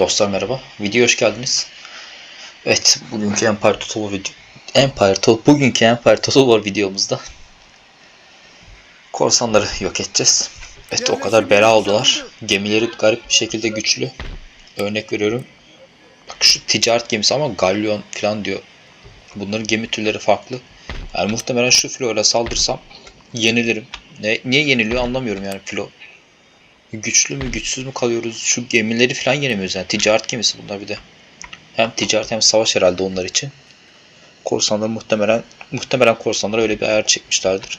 Dostlar merhaba. Video hoş geldiniz. Evet, bugünkü Empire Total video Empire Total bugünkü Empire Total War videomuzda korsanları yok edeceğiz. Evet, o kadar bela oldular. Gemileri garip bir şekilde güçlü. Örnek veriyorum. Bak şu ticaret gemisi ama galyon falan diyor. Bunların gemi türleri farklı. Yani muhtemelen şu filoyla saldırsam yenilirim. Ne, niye yeniliyor anlamıyorum yani filo. Güçlü mü güçsüz mü kalıyoruz? Şu gemileri falan yenemiyoruz yani. Ticaret gemisi bunlar bir de. Hem ticaret hem savaş herhalde onlar için. Korsanlar muhtemelen muhtemelen korsanlar öyle bir ayar çekmişlerdir.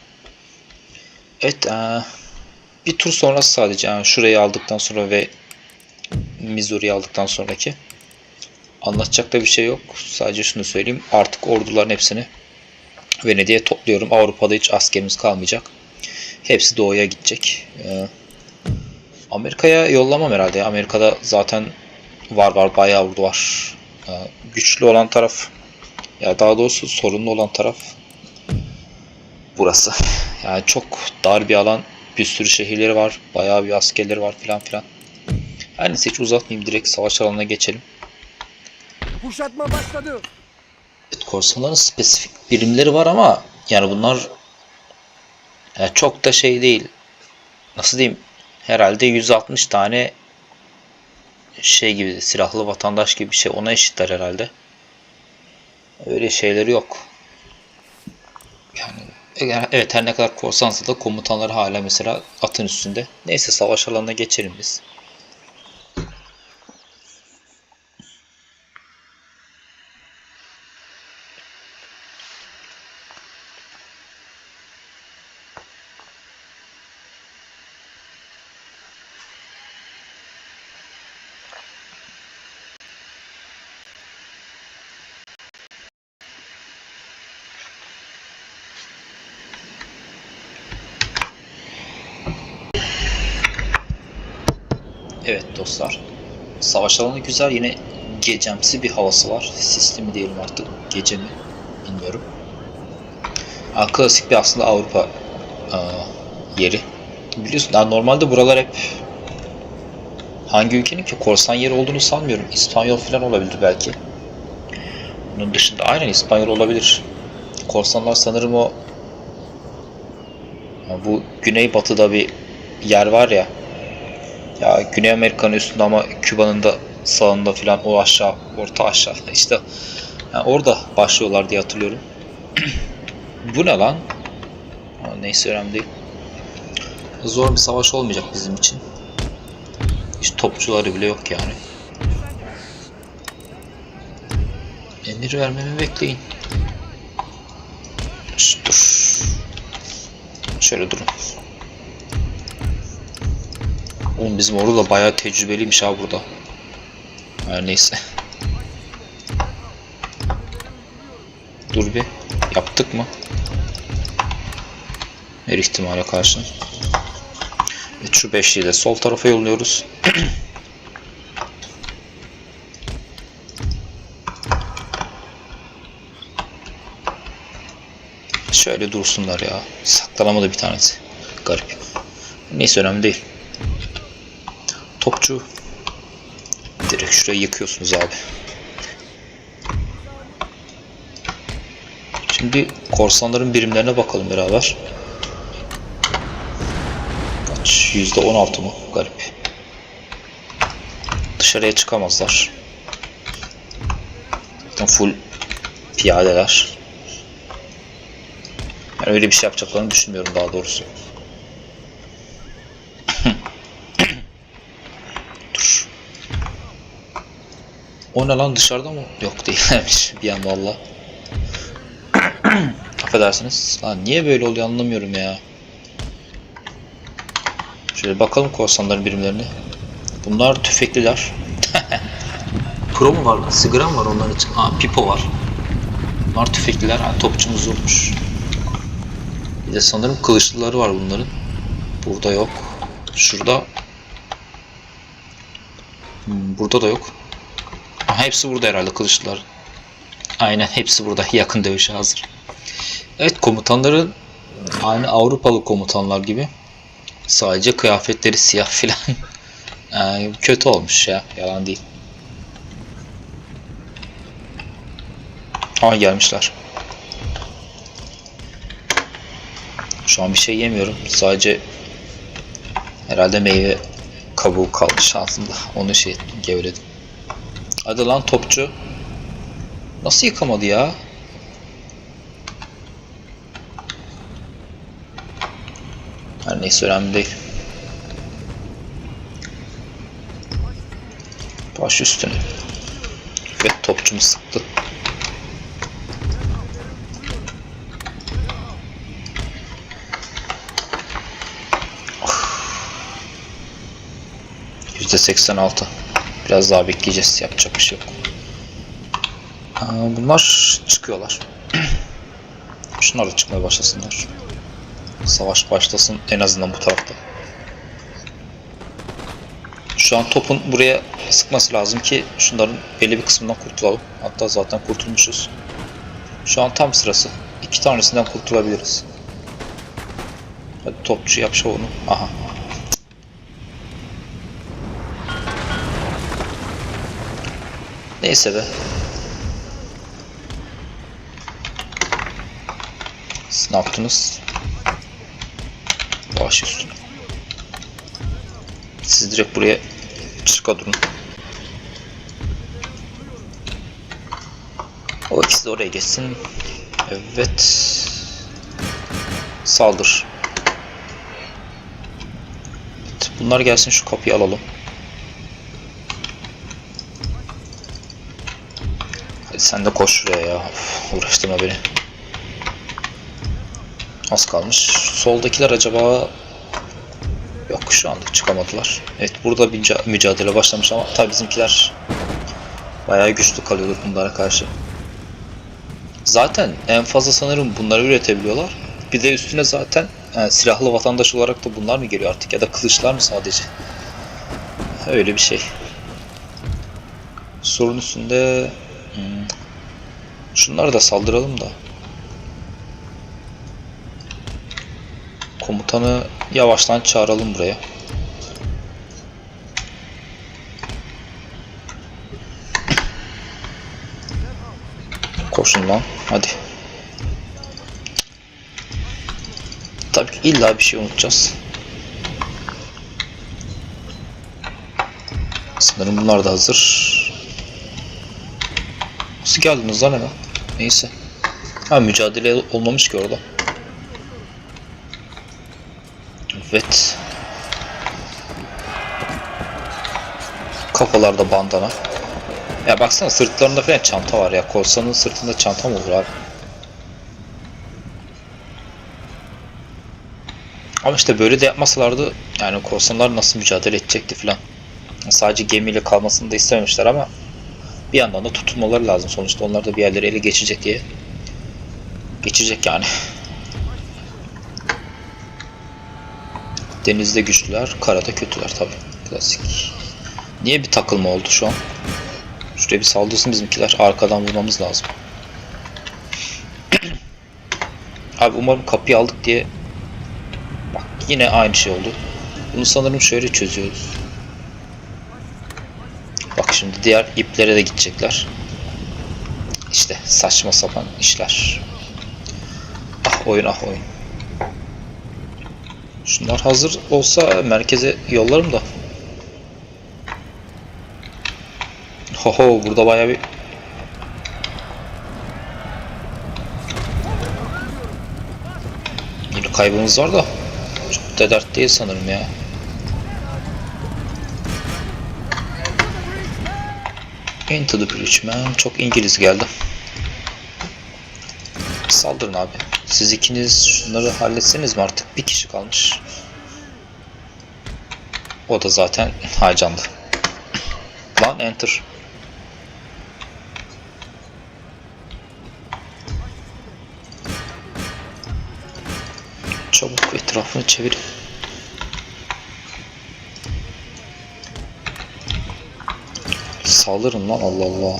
Evet eee, bir tur sonrası sadece yani şurayı aldıktan sonra ve Missouri'yi aldıktan sonraki anlatacak da bir şey yok. Sadece şunu söyleyeyim. Artık orduların hepsini Venedik'e topluyorum. Avrupa'da hiç askerimiz kalmayacak. Hepsi doğuya gidecek. Ee, Amerika'ya yollamam herhalde. ya. Amerika'da zaten var var bayağı ordu var. Ee, güçlü olan taraf ya daha doğrusu sorunlu olan taraf burası. Yani çok dar bir alan. Bir sürü şehirleri var. Bayağı bir askerleri var filan filan. Her neyse hiç uzatmayayım. Direkt savaş alanına geçelim. Kuşatma başladı. Evet, korsanların spesifik birimleri var ama yani bunlar ya çok da şey değil. Nasıl diyeyim? Herhalde 160 tane şey gibi silahlı vatandaş gibi bir şey ona eşitler herhalde. Öyle şeyleri yok. Yani eğer- evet her ne kadar korsansa da komutanları hala mesela atın üstünde. Neyse savaş alanına geçelim biz. Evet dostlar. Savaş alanı güzel. Yine gecemsi bir havası var. Sistemi diyelim artık. Gece mi? Bilmiyorum. Ha, klasik bir aslında Avrupa aa, yeri. Biliyorsun daha normalde buralar hep hangi ülkenin ki korsan yeri olduğunu sanmıyorum. İspanyol falan olabilir belki. Bunun dışında aynen İspanyol olabilir. Korsanlar sanırım o bu güneybatıda bir yer var ya ya Güney Amerika'nın üstünde ama Küba'nın da sağında filan o aşağı, orta aşağı işte yani orada başlıyorlar diye hatırlıyorum. Bu ne lan? Neyse önemli değil. Zor bir savaş olmayacak bizim için. Hiç topçuları bile yok yani. Emir vermemi bekleyin. Dur. Şöyle durun. Oğlum bizim ordu da bayağı tecrübeliymiş ha burada. Her neyse. Dur bir. Yaptık mı? Her ihtimale karşı. Evet, şu beşliği de sol tarafa yolluyoruz. Şöyle dursunlar ya. Saklanamadı bir tanesi. Garip. Neyse önemli değil. Topçu. Direkt şurayı yıkıyorsunuz abi. Şimdi korsanların birimlerine bakalım beraber. Kaç? Yüzde on altı mı? Garip. Dışarıya çıkamazlar. Zaten full piyadeler. Yani öyle bir şey yapacaklarını düşünmüyorum daha doğrusu. O ne lan dışarıda mı? Yok değilmiş bir an valla. Affedersiniz. Lan niye böyle oluyor anlamıyorum ya. Şöyle bakalım korsanların birimlerini. Bunlar tüfekliler. Pro mu var? Sigara mı var onların için? Aa pipo var. Bunlar tüfekliler. Ha, topçumuz olmuş. Bir de sanırım kılıçlıları var bunların. Burada yok. Şurada Hmm, Burada da yok hepsi burada herhalde kılıçlar. Aynen hepsi burada. Yakın dövüşe hazır. Evet komutanları aynı Avrupalı komutanlar gibi. Sadece kıyafetleri siyah filan. yani kötü olmuş ya. Yalan değil. Aa gelmişler. Şu an bir şey yemiyorum. Sadece herhalde meyve kabuğu kalmış ağzımda. Onu şey gevredim. Hadi lan topçu. Nasıl yıkamadı ya? Her neyse önemli değil. Baş üstüne. Ve topçumu sıktı. Yüzde 86. Biraz daha bekleyeceğiz. Yapacak bir şey yok. Bunlar çıkıyorlar. Şunlar da çıkmaya başlasınlar. Savaş başlasın en azından bu tarafta. Şu an topun buraya sıkması lazım ki şunların belli bir kısmından kurtulalım. Hatta zaten kurtulmuşuz. Şu an tam sırası. İki tanesinden kurtulabiliriz. Hadi topçu yap şovunu. Aha. Neyse be. Siz ne yaptınız? Baş üstüne. Siz direkt buraya çıka durun. O ikisi de oraya geçsin. Evet. Saldır. Bunlar gelsin şu kapıyı alalım. Sen de koş şuraya ya. Uf, uğraştırma beni. Az kalmış. Soldakiler acaba Yok şu anda çıkamadılar. Evet burada bir müca- mücadele başlamış ama tabii bizimkiler bayağı güçlü kalıyordur bunlara karşı. Zaten en fazla sanırım bunları üretebiliyorlar. Bir de üstüne zaten yani silahlı vatandaş olarak da bunlar mı geliyor artık ya da kılıçlar mı sadece? Öyle bir şey. Sorun üstünde hmm, şunları da saldıralım da. Komutanı yavaştan çağıralım buraya. Koşun lan. Hadi. Tabii ki illa bir şey unutacağız. Sanırım bunlar da hazır. Nasıl geldiniz lan hemen? Neyse. Ha mücadele olmamış ki orada. Evet. Kafalarda bandana. Ya baksana sırtlarında falan çanta var ya. Korsanın sırtında çanta mı olur abi? Ama işte böyle de yapmasalardı yani korsanlar nasıl mücadele edecekti falan. Sadece gemiyle kalmasını da istememişler ama bir yandan da tutulmaları lazım. Sonuçta onlar da bir yerlere ele geçecek diye. Geçecek yani. Denizde güçlüler, karada kötüler tabi. Klasik. Niye bir takılma oldu şu an? Şuraya bir saldırsın bizimkiler. Arkadan vurmamız lazım. Abi umarım kapıyı aldık diye Bak yine aynı şey oldu. Bunu sanırım şöyle çözüyoruz. Şimdi diğer iplere de gidecekler. İşte saçma sapan işler. Ah oyun ah oyun. Şunlar hazır olsa merkeze yollarım da. Hoho burada bayağı bir Yine kaybımız var da çok da dert değil sanırım ya. Into the man. Çok İngiliz geldi. Saldırın abi. Siz ikiniz şunları halletseniz mi artık? Bir kişi kalmış. O da zaten harcandı. Lan enter. Çabuk etrafını çevirin. Saldırın lan Allah Allah.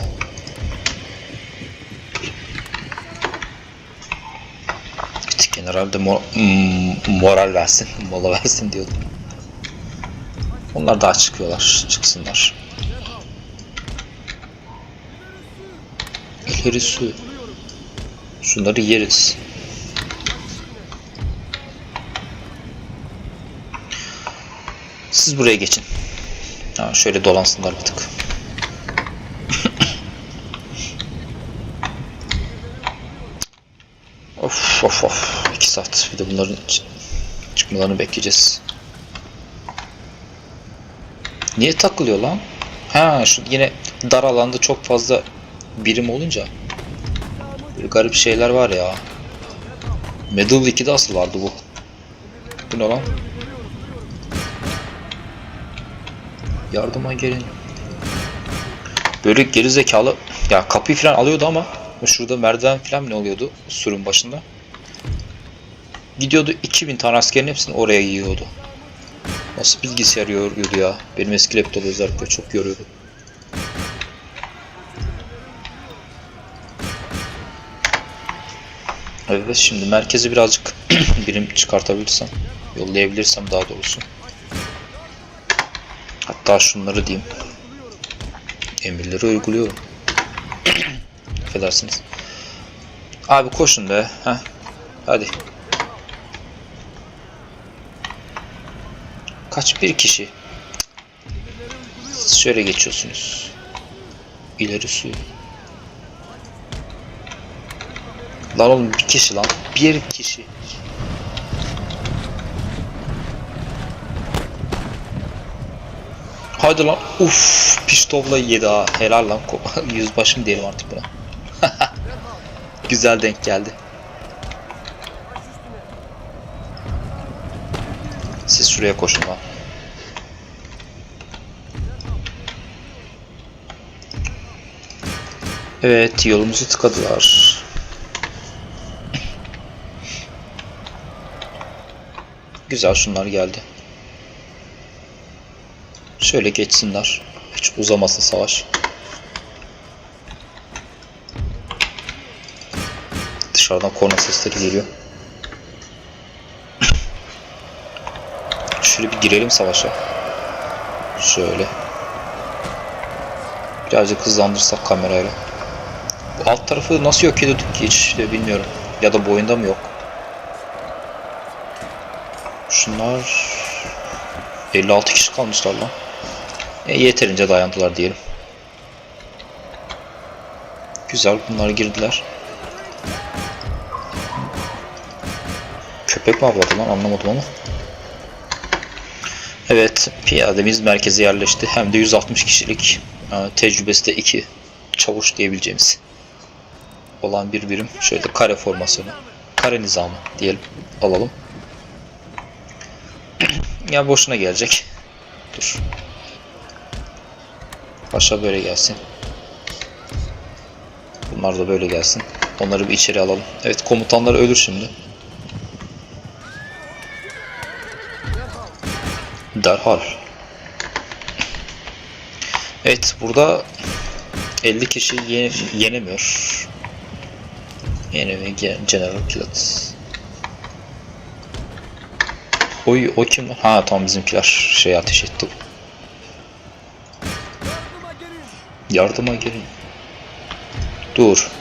Bir general de mo- m- moral versin, mola versin diyordum. Onlar daha çıkıyorlar, çıksınlar. İleri su. Şunları yeriz. Siz buraya geçin. Ha, şöyle dolansınlar bir tık. Of of of. 2 saat. Bir de bunların çıkmalarını bekleyeceğiz. Niye takılıyor lan? Ha şu yine dar alanda çok fazla birim olunca böyle garip şeyler var ya. Medal 2'de asıl vardı bu. Bu ne lan? Yardıma gelin. Böyle geri zekalı ya kapıyı falan alıyordu ama şurada merdiven falan ne oluyordu surun başında. Gidiyordu 2000 tane askerin hepsini oraya yiyordu. Nasıl bilgisayar yoruyordu ya. Benim eski laptop özellikle çok yoruyordu. Evet şimdi merkeze birazcık birim çıkartabilirsem, yollayabilirsem daha doğrusu. Hatta şunları diyeyim. Emirleri uyguluyorum. Affedersiniz. Abi koşun be. Heh. Hadi. Kaç bir kişi? Siz şöyle geçiyorsunuz. İlerisi. Lan oğlum bir kişi lan. Bir kişi. Hadi lan. Uf, pistolla yedi ha. Helal lan. Ko- Yüzbaşı mı diyelim artık buna. Güzel denk geldi. Siz şuraya koşun lan. Evet, yolumuzu tıkadılar. Güzel şunlar geldi. Şöyle geçsinler. Hiç uzamasın savaş. Dışarıdan korna sesleri geliyor. Şöyle bir girelim savaşa. Şöyle. Birazcık hızlandırsak kamerayla. Bu alt tarafı nasıl yok ediyorduk ki hiç de bilmiyorum. Ya da boyunda mı yok? Şunlar 56 kişi kalmışlar lan. E, yeterince dayandılar diyelim. Güzel bunlar girdiler. Köpek mi avladı lan anlamadım ama. Evet piyademiz merkeze yerleşti. Hem de 160 kişilik e, tecrübesi de 2 çavuş diyebileceğimiz olan bir birim. Şöyle kare formasyonu. Kare nizamı diyelim. Alalım. ya boşuna gelecek. Dur. Paşa böyle gelsin. Bunlar da böyle gelsin. Onları bir içeri alalım. Evet komutanlar ölür şimdi. Derhal. Evet burada 50 kişi ye yenemiyor. Ge- General Pilot. Oy o kim? Ha tamam bizimkiler şey ateş etti. Yardıma gelin. Dur.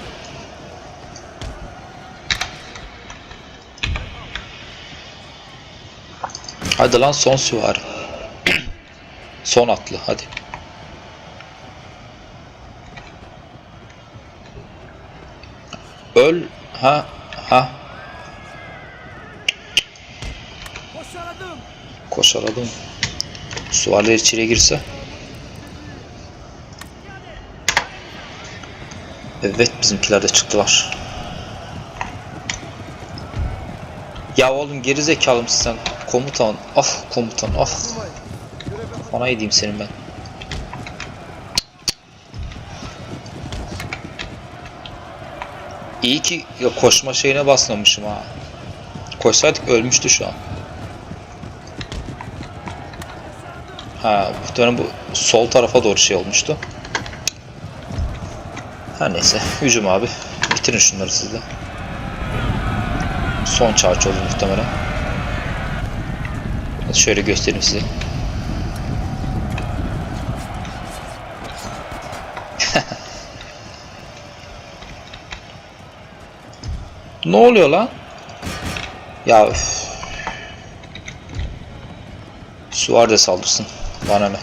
Hadi lan son süvari. son atlı hadi. Öl. Ha ha. Başaradım. Koşaradım. Süvariler içeriye girse. Evet bizimkiler de çıktılar. Ya oğlum geri zekalı mısın sen? Komutan. Ah komutan ah. Kafana yediğim senin ben. İyi ki koşma şeyine basmamışım ha. Koşsaydık ölmüştü şu an. Ha muhtemelen bu sol tarafa doğru şey olmuştu. Her neyse hücum abi. Bitirin şunları siz de. Son charge oldu muhtemelen. Şöyle göstereyim size. Ne oluyor lan? Ya üf. Suar da saldırsın. Bana ne?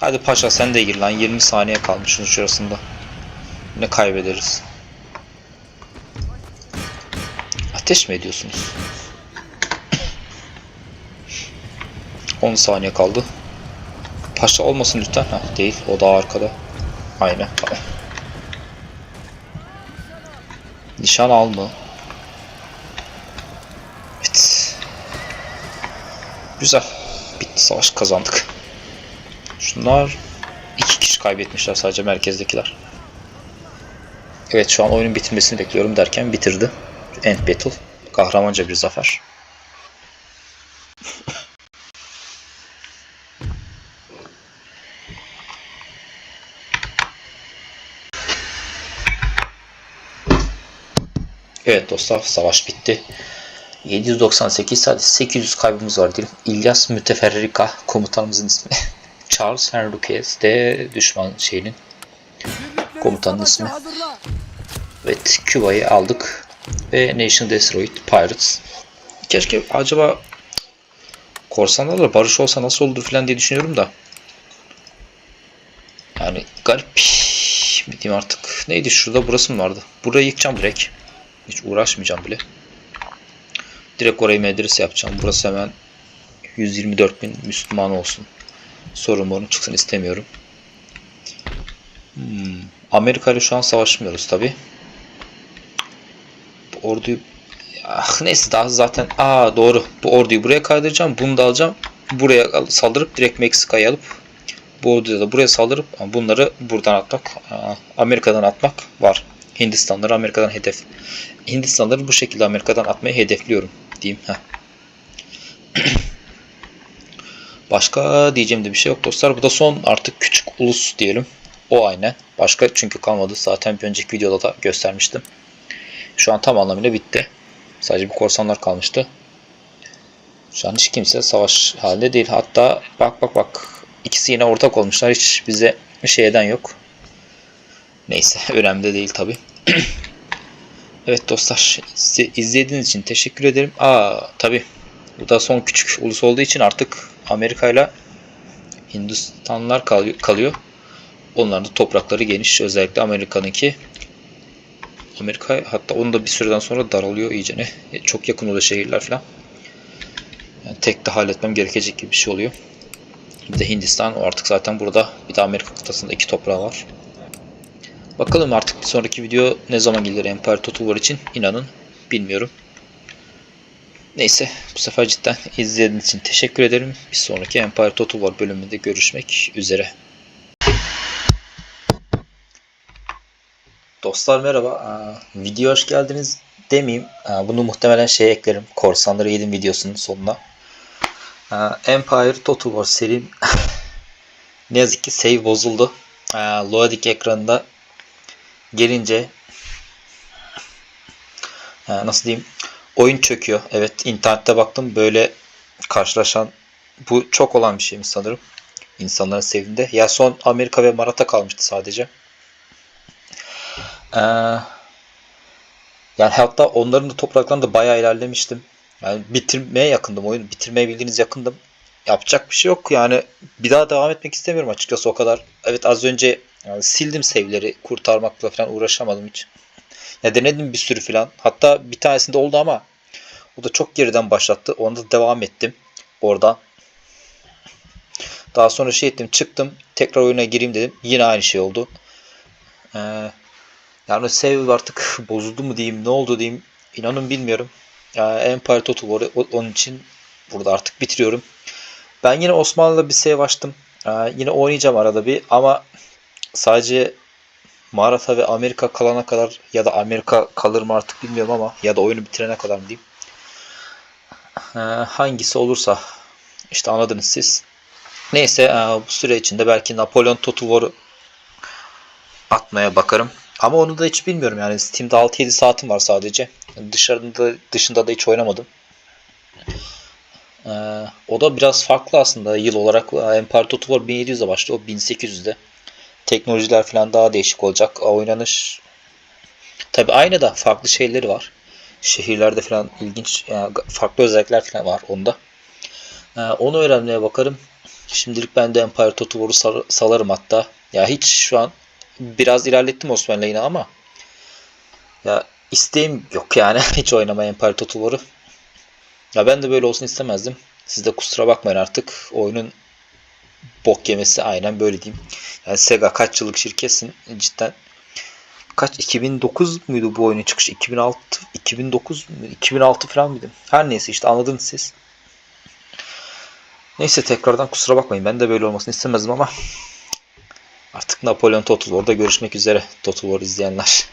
Hadi paşa sen de gir lan. 20 saniye kalmış şurasında. Ne kaybederiz? Ateş mi ediyorsunuz? 10 saniye kaldı. Paşa olmasın lütfen. Ha, değil. O daha arkada. Aynen. Tamam. Nişan alma. Evet. Güzel. Bitti savaş kazandık. Şunlar iki kişi kaybetmişler sadece merkezdekiler. Evet şu an oyunun bitirmesini bekliyorum derken bitirdi. End Battle. Kahramanca bir zafer. Evet dostlar savaş bitti. 798 sadece 800 kaybımız var diyelim. İlyas Müteferrika komutanımızın ismi. Charles Henriquez de düşman şeyinin. Komutanın ismi. Evet Küba'yı aldık. Ve Nation Destroyed Pirates. Keşke acaba korsanlarla barış olsa nasıl olur falan diye düşünüyorum da. Yani garip mi diyeyim artık. Neydi şurada burası mı vardı? Burayı yıkacağım direkt. Hiç uğraşmayacağım bile. Direkt orayı medrese yapacağım. Burası hemen 124 bin Müslüman olsun. Sorun morun çıksın istemiyorum. Hmm. Amerika ile şu an savaşmıyoruz tabi. Orduyu ah, neyse daha zaten aa doğru bu orduyu buraya kaydıracağım bunu da alacağım buraya al- saldırıp direkt Meksika'ya alıp bu orduyu da buraya saldırıp bunları buradan atmak Amerika'dan atmak var Hindistanları Amerika'dan hedef Hindistanları bu şekilde Amerika'dan atmayı hedefliyorum diyeyim Heh. Başka diyeceğim de bir şey yok dostlar. Bu da son artık küçük ulus diyelim. O aynen. Başka çünkü kalmadı. Zaten bir önceki videoda da göstermiştim. Şu an tam anlamıyla bitti. Sadece bu korsanlar kalmıştı. Şu an hiç kimse savaş halinde değil. Hatta bak bak bak. İkisi yine ortak olmuşlar. Hiç bize şey eden yok. Neyse önemli de değil tabi. evet dostlar izlediğiniz için teşekkür ederim. Aa tabi bu da son küçük ulus olduğu için artık Amerika ile Hindistanlar kalıyor. Onların da toprakları geniş. Özellikle Amerika'nınki. Amerika hatta onu da bir süreden sonra daralıyor iyicene. E, Çok yakın oluyor şehirler falan. Yani tek de halletmem gerekecek gibi bir şey oluyor. Bir de Hindistan o artık zaten burada. Bir de Amerika kıtasında iki toprağı var. Bakalım artık bir sonraki video ne zaman gelir Empire Total War için inanın bilmiyorum. Neyse bu sefer cidden izlediğiniz için teşekkür ederim. Bir sonraki Empire Total War bölümünde görüşmek üzere. Dostlar merhaba. Aa, video hoş geldiniz demeyeyim. Aa, bunu muhtemelen şey eklerim. Korsanları yedim videosunun sonuna. Aa, Empire Total War serim ne yazık ki save bozuldu. Aa, loading ekranında gelince aa, nasıl diyeyim oyun çöküyor. Evet internette baktım böyle karşılaşan bu çok olan bir şeymiş sanırım. İnsanların sevdiğinde. Ya son Amerika ve Marat'a kalmıştı sadece. Ee, yani hatta onların da topraklarında bayağı ilerlemiştim. Yani bitirmeye yakındım oyunu. Bitirmeye bildiğiniz yakındım. Yapacak bir şey yok yani. Bir daha devam etmek istemiyorum açıkçası o kadar. Evet az önce yani sildim save'leri kurtarmakla falan uğraşamadım hiç. Ya denedim bir sürü falan. Hatta bir tanesinde oldu ama o da çok geriden başlattı. Onda devam ettim. Oradan. Daha sonra şey ettim çıktım. Tekrar oyuna gireyim dedim. Yine aynı şey oldu. Ee, yani save artık bozuldu mu diyeyim ne oldu diyeyim. İnanın bilmiyorum. Yani Empire Total War onun için burada artık bitiriyorum. Ben yine Osmanlı'da bir save açtım. Ee, yine oynayacağım arada bir ama sadece Maratha ve Amerika kalana kadar ya da Amerika kalır mı artık bilmiyorum ama ya da oyunu bitirene kadar mı diyeyim. Ee, hangisi olursa işte anladınız siz. Neyse bu süre içinde belki Napolyon Total War'u atmaya bakarım. Ama onu da hiç bilmiyorum yani Steam'de 6-7 saatim var sadece. Dışarıda dışında da hiç oynamadım. Ee, o da biraz farklı aslında yıl olarak. Empire Total War 1700'de başlıyor. O 1800'de. teknolojiler falan daha değişik olacak. Oynanış tabi aynı da farklı şeyleri var. Şehirlerde falan ilginç yani farklı özellikler falan var onda. Ee, onu öğrenmeye bakarım. Şimdilik ben de Empire Total War'u sar- salarım hatta. Ya hiç şu an biraz ilerlettim Osman'la yine ama ya isteğim yok yani hiç oynamaya War'u. Ya ben de böyle olsun istemezdim. Siz de kusura bakmayın artık. Oyunun bok yemesi aynen böyle diyeyim. Yani Sega kaç yıllık şirketsin cidden. Kaç 2009 muydu bu oyunun çıkışı? 2006 2009 mu? 2006 falan mıydı? Her neyse işte anladınız siz. Neyse tekrardan kusura bakmayın. Ben de böyle olmasını istemezdim ama artık Napolyon Total War'da görüşmek üzere Total War izleyenler.